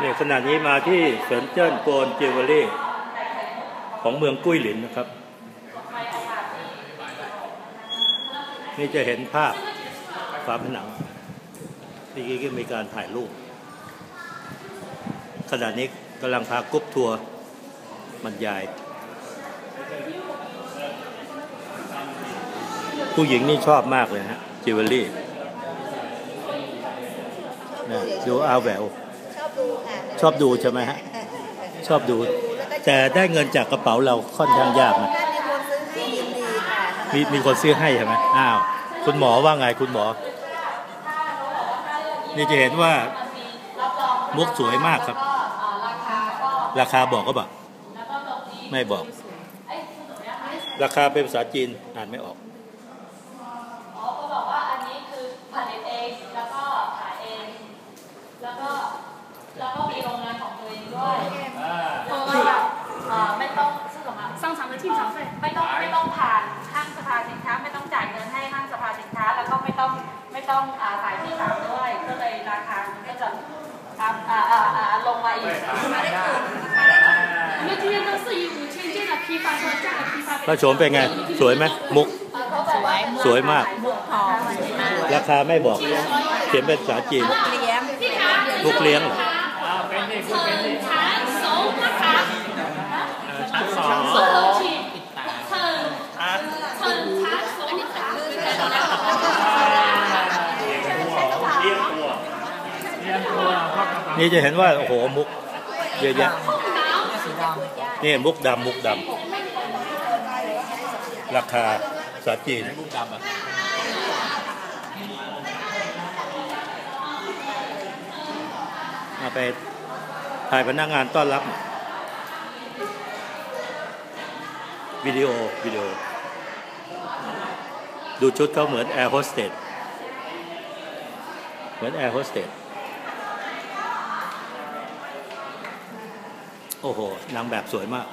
เนี่ยขณะนี้มาที่เซินเจิ้นโกนจิวเวลี่ของเมืองกุ้ยหลินนะครับ นี่จะเห็นภาพฝาผนังที่กี้ก็มีการถ่ายรูป ขณะนี้กำลังพากรุ๊ปทัวร์บรรยาย ผู้หญิงนี่ชอบมากเลยฮะจิวเวลรี่ดูอาแหวว ดูค่ะชอบดูใช่ไหมฮะชอบดู แต่ได้เงินจากกระเป๋าเราค่อนข้างยากนะถ้ามีคนซื้อให้ยินดีค่ะมีมีคนซื้อให้ใช่ไหมอ้าวคุณหมอว่าไงคุณหมอ นี่จะเห็นว่ามุกสวยมากครับ ราคาบอกก็บอกไม่บอก ราคาเป็นภาษาจีนอ่านไม่ออกอ๋อก็บอกว่าอันนี้คือผลิตเองแล้วก็ขายเอง แล้วก็มีโรงงานของตัวเองด้วยแล้วก็แบบไม่ต้องซื้อของสร้างสรรค์และที่สามไม่ต้องไม่ต้องผ่านห้างสภาสินค้า ไม่ต้องจ่ายเงินให้ห้างสภาสินค้า แล้วก็ไม่ต้องไม่ต้องขายที่สามด้วย ก็เลยราคาก็จะลงมาอีกไม่ได้เมื่อที่เราซื้ออยู่เช่นเจ้าพีฟ้าเจ้าพีฟ้าพระโฉมเป็นไง สวยไหมมุกสวยมาก ราคาไม่บอก เขียนเป็นภาษาจีนลูกเลี้ยง เชิญช้านะคะช้างสองเชิญเชิญช้างสองนะคะเชิญเลี้ยงตัวเลี้ยงตัวนี่จะเห็นว่าโอ้โหมุกเยอะแยะนี่มุกดำมุกดำราคาสาจีนมเอาไป ถ่ายพนักงานต้อนรับวิดีโอวิดีโอ ดูชุดเขาเหมือนแอร์โฮสเตสเหมือนแอร์โฮสเตสโอ้โหนางแบบสวยมาก